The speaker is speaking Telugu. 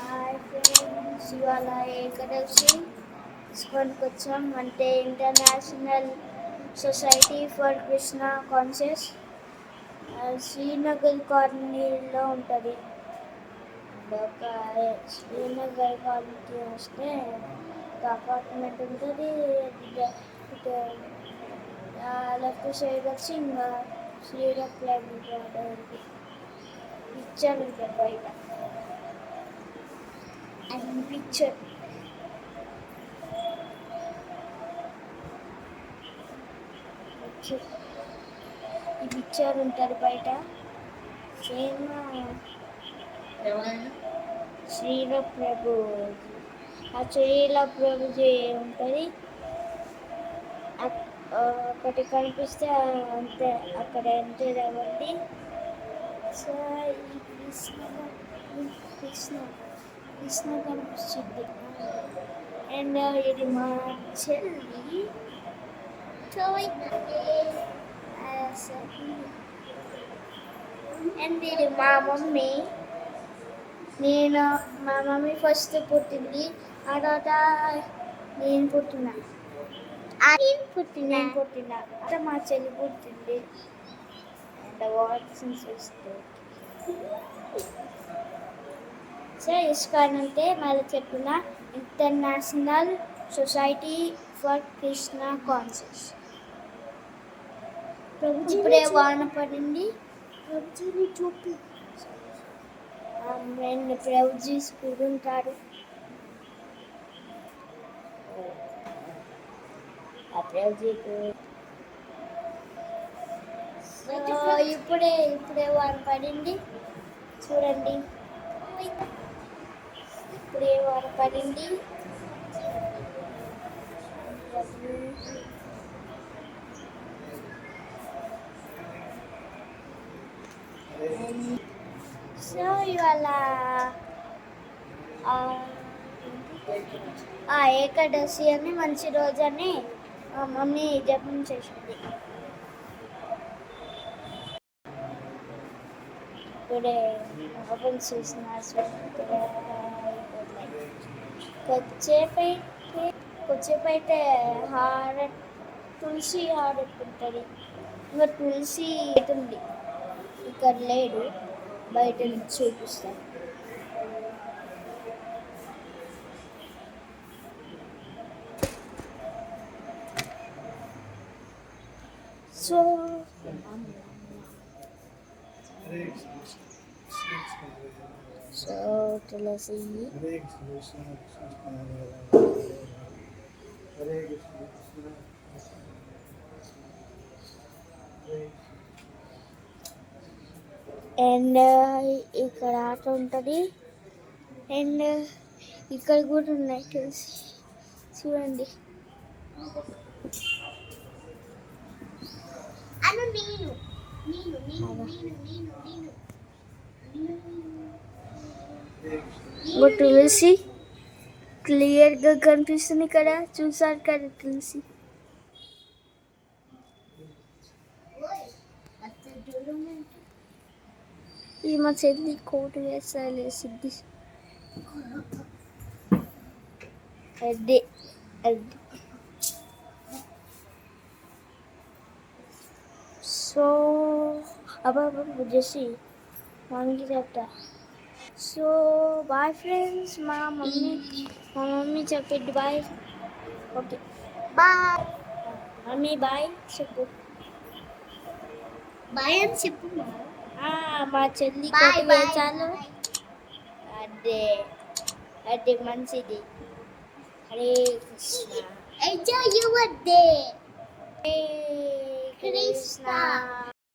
హాయ్ ఫ్రెండ్స్ ఇవాళ ఏకదశి. స్కూల్కి వచ్చాం అంటే International Society for Krishna Conscious Srinagar కాలనీలో ఉంటుంది. ఒక శ్రీనగర్ కాలనీకి వస్తే ఒక అపార్ట్మెంట్ ఉంటుంది. లెఫ్ట్ సైడ్ వచ్చి ఇంకా శ్రీరక్ లైబ్రరీ ఉంటుంది పిక్చర్ ఉంటుంది బయట. అండ్ పిక్చర్ ఈ పిక్చర్ ఉంటుంది బయట. సేమ్ శ్రీల ప్రభు. ఆ శ్రీల ప్రభుజీ ఉంటుంది. ఒకటి కనిపిస్తే అంతే అక్కడ ఎంటర్ అవ్వండి సో ఈ కృష్ణ కృష్ణ. కృష్ణ కనిపిస్తుంది. అండ్ ఇది మా చెల్లి. అండ్ ఇది మా మమ్మీ. నేను మా మమ్మీ ఫస్ట్ పుట్టింది. ఆ తర్వాత నేను పుట్టినా. నేను పుట్టినా. నేను పుట్టినా. అంటే మా చెల్లి పుట్టింది. అండ్ వాట్సన్ సిస్టర్ సో ఇస్కాన్ అంటే మళ్ళీ చెప్పిన International Society for Krishna Conscious ఇప్పుడే వాన పడింది. ప్రభుజీని చూపి. రెండు ప్రభుజీ స్కూల్ ఉంటారు ఆ ప్రభుజీకి ఇప్పుడే ఇప్పుడే వాన పడింది. చూడండి. ఇప్పుడే వాన పడింది సో ఇవాళ ఆ, ఏకాదశి అని మంచి రోజు అని మమ్మీ జపం చేసింది. ఇప్పుడే జపం చేసిన కొచ్చేపైతే అయితే అయితే హార తులసి ఆడుకుంటుంది ఇంకా తులసి ఉంది. ఇక్కడ లేడు బయట నుంచి చూపిస్తాను. సో సో తులసి అండ్ ఇక్కడ ఆట ఉంటుంది. అండ్ uh, ఇక్కడ కూడా ఉన్నాయి తులసి. చూడండి. అను నేను నేను నేను నేను నేను. నేను హరే కృష్ణ ఇంకో తులసి క్లియర్గా కనిపిస్తుంది కదా చూసారు కదా తులసి ఓయ్ అత్త దూరం అంటే ఈ మా చెల్లి కోటు వేసాలి సిద్ధి అదే అది సో అబ్బా బుజ్జేసి మనకి చెప్తా సో బాయ్ ఫ్రెండ్స్ మా మమ్మీ మా మమ్మీ చెప్పండి bye okay bye mummy bye చెప్పు బాయ్ అని చెప్పు ఆ, మా చెల్లి బాయ్ కోటు బాయ్ వేసాను అదే అదే మంచిది Hare Krishna enjoy your day Hare Krishna. Krishna